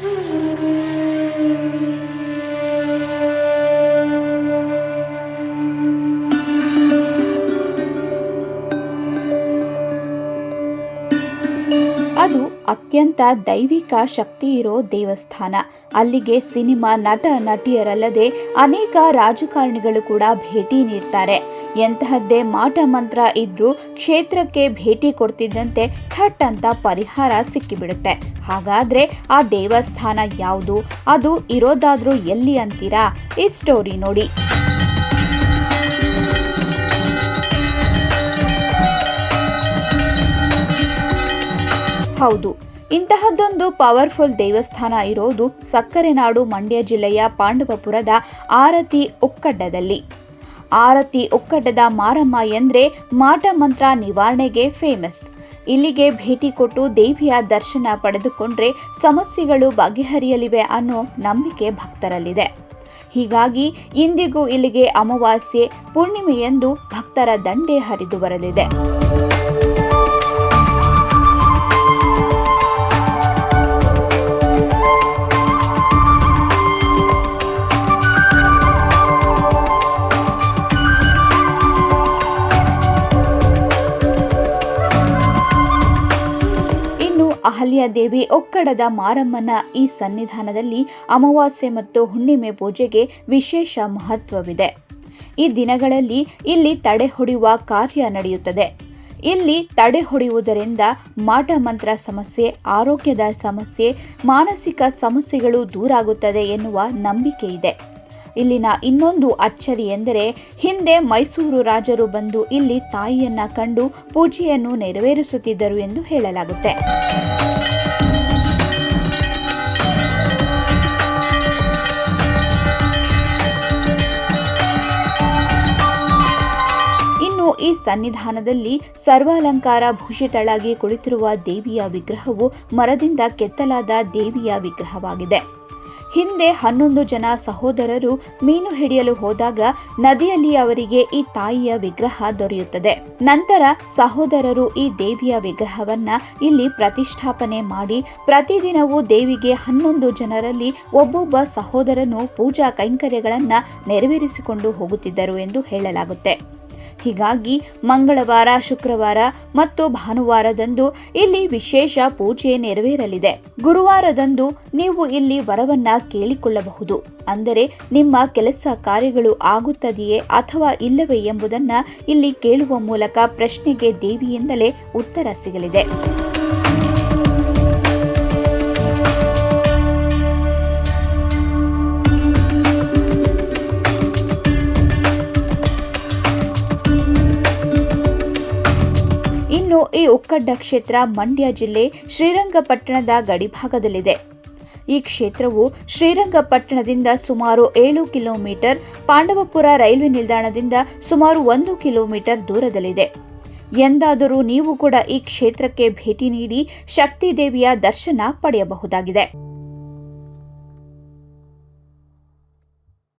Mm-hmm. ಅತ್ಯಂತ ದೈವಿಕ ಶಕ್ತಿ ಇರೋ ದೇವಸ್ಥಾನ. ಅಲ್ಲಿಗೆ ಸಿನಿಮಾ ನಟ ನಟಿಯರಲ್ಲದೆ ಅನೇಕ ರಾಜಕಾರಣಿಗಳು ಕೂಡ ಭೇಟಿ ನೀಡ್ತಾರೆ. ಎಂತಹದ್ದೇ ಮಾಟ ಮಂತ್ರ ಇದ್ರೂ ಕ್ಷೇತ್ರಕ್ಕೆ ಭೇಟಿ ಕೊಡ್ತಿದ್ದಂತೆ ಥಟ್ ಅಂತ ಪರಿಹಾರ ಸಿಕ್ಕಿಬಿಡುತ್ತೆ. ಹಾಗಾದ್ರೆ ಆ ದೇವಸ್ಥಾನ ಯಾವುದು? ಅದು ಇರೋದಾದ್ರೂ ಎಲ್ಲಿ ಅಂತೀರಾ? ಈ ಸ್ಟೋರಿ ನೋಡಿ. ಹೌದು. ಇಂತಹದ್ದೊಂದು ಪವರ್ಫುಲ್ ದೇವಸ್ಥಾನ ಇರೋದು ಸಕ್ಕರೆ ನಾಡು ಮಂಡ್ಯ ಜಿಲ್ಲೆಯ ಪಾಂಡವಪುರದ ಆರತಿ ಒಕ್ಕಡ್ಡದಲ್ಲಿ. ಆರತಿ ಒಕ್ಕಡ್ಡದ ಮಾರಮ್ಮ ಎಂದರೆ ಮಾಟ ಮಂತ್ರ ನಿವಾರಣೆಗೆ ಫೇಮಸ್. ಇಲ್ಲಿಗೆ ಭೇಟಿ ಕೊಟ್ಟು ದೇವಿಯ ದರ್ಶನ ಪಡೆದುಕೊಂಡ್ರೆ ಸಮಸ್ಯೆಗಳು ಬಗೆಹರಿಯಲಿವೆ ಅನ್ನೋ ನಂಬಿಕೆ ಭಕ್ತರಲ್ಲಿದೆ. ಹೀಗಾಗಿ ಇಂದಿಗೂ ಇಲ್ಲಿಗೆ ಅಮಾವಾಸ್ಯೆ, ಪೂರ್ಣಿಮೆಯೆಂದು ಭಕ್ತರ ದಂಡೆ ಹರಿದು ಬರಲಿದೆ. ಅಹಲ್ಯಾದೇವಿ ಒಕ್ಕಡದ ಮಾರಮ್ಮನ ಈ ಸನ್ನಿಧಾನದಲ್ಲಿ ಅಮಾವಾಸ್ಯೆ ಮತ್ತು ಹುಣ್ಣಿಮೆ ಪೂಜೆಗೆ ವಿಶೇಷ ಮಹತ್ವವಿದೆ. ಈ ದಿನಗಳಲ್ಲಿ ಇಲ್ಲಿ ತಡೆ ಹೊಡೆಯುವ ಕಾರ್ಯ ನಡೆಯುತ್ತದೆ. ಇಲ್ಲಿ ತಡೆ ಹೊಡೆಯುವುದರಿಂದ ಮಾಟ ಮಂತ್ರ ಸಮಸ್ಯೆ, ಆರೋಗ್ಯದ ಸಮಸ್ಯೆ, ಮಾನಸಿಕ ಸಮಸ್ಯೆಗಳು ದೂರಾಗುತ್ತದೆ ಎನ್ನುವ ನಂಬಿಕೆ ಇದೆ ಇಲ್ಲಿನ ಇನ್ನೊಂದು ಅಚ್ಚರಿ ಎಂದರೆ ಹಿಂದೆ ಮೈಸೂರು ರಾಜರು ಬಂದು ಇಲ್ಲಿ ತಾಯಿಯನ್ನ ಕಂಡು ಪೂಜೆಯನ್ನು ನೆರವೇರಿಸುತ್ತಿದ್ದರು ಎಂದು ಹೇಳಲಾಗುತ್ತೆ. ಈ ಸನ್ನಿಧಾನದಲ್ಲಿ ಸರ್ವಾಲಂಕಾರ ಭೂಷಿತಳಾಗಿ ಕುಳಿತಿರುವ ದೇವಿಯ ವಿಗ್ರಹವು ಮರದಿಂದ ಕೆತ್ತಲಾದ ದೇವಿಯ ವಿಗ್ರಹವಾಗಿದೆ. ಹಿಂದೆ ಹನ್ನೊಂದು ಜನ ಸಹೋದರರು ಮೀನು ಹಿಡಿಯಲು ಹೋದಾಗ ನದಿಯಲ್ಲಿ ಅವರಿಗೆ ಈ ತಾಯಿಯ ವಿಗ್ರಹ ದೊರೆಯುತ್ತದೆ. ನಂತರ ಸಹೋದರರು ಈ ದೇವಿಯ ವಿಗ್ರಹವನ್ನ ಇಲ್ಲಿ ಪ್ರತಿಷ್ಠಾಪನೆ ಮಾಡಿ, ಪ್ರತಿದಿನವೂ ದೇವಿಗೆ ಹನ್ನೊಂದು ಜನರಲ್ಲಿ ಒಬ್ಬೊಬ್ಬ ಸಹೋದರನು ಪೂಜಾ ಕೈಂಕರ್ಯಗಳನ್ನ ನೆರವೇರಿಸಿಕೊಂಡು ಹೋಗುತ್ತಿದ್ದರು ಎಂದು ಹೇಳಲಾಗುತ್ತೆ. ಹೀಗಾಗಿ ಮಂಗಳವಾರ, ಶುಕ್ರವಾರ ಮತ್ತು ಭಾನುವಾರದಂದು ಇಲ್ಲಿ ವಿಶೇಷ ಪೂಜೆ ನೆರವೇರಲಿದೆ. ಗುರುವಾರದಂದು ನೀವು ಇಲ್ಲಿ ವರವನ್ನ ಕೇಳಿಕೊಳ್ಳಬಹುದು. ಅಂದರೆ ನಿಮ್ಮ ಕೆಲಸ ಕಾರ್ಯಗಳು ಆಗುತ್ತದೆಯೇ ಅಥವಾ ಇಲ್ಲವೇ ಎಂಬುದನ್ನ ಇಲ್ಲಿ ಕೇಳುವ ಮೂಲಕ ಪ್ರಶ್ನೆಗೆ ದೇವಿಯಿಂದಲೇ ಉತ್ತರ ಸಿಗಲಿದೆ. ಈ ಉಕ್ಕಡ್ಡ ಕ್ಷೇತ್ರ ಮಂಡ್ಯ ಜಿಲ್ಲೆ ಶ್ರೀರಂಗಪಟ್ಟಣದ ಗಡಿಭಾಗದಲ್ಲಿದೆ. ಈ ಕ್ಷೇತ್ರವು ಶ್ರೀರಂಗಪಟ್ಟಣದಿಂದ ಸುಮಾರು ಏಳು ಕಿಲೋಮೀಟರ್, ಪಾಂಡವಪುರ ರೈಲ್ವೆ ನಿಲ್ದಾಣದಿಂದ ಸುಮಾರು ಒಂದು ಕಿಲೋಮೀಟರ್ ದೂರದಲ್ಲಿದೆ. ಎಂದಾದರೂ ನೀವು ಕೂಡ ಈ ಕ್ಷೇತ್ರಕ್ಕೆ ಭೇಟಿ ನೀಡಿ ಶಕ್ತಿ ದೇವಿಯ ದರ್ಶನ ಪಡೆಯಬಹುದಾಗಿದೆ.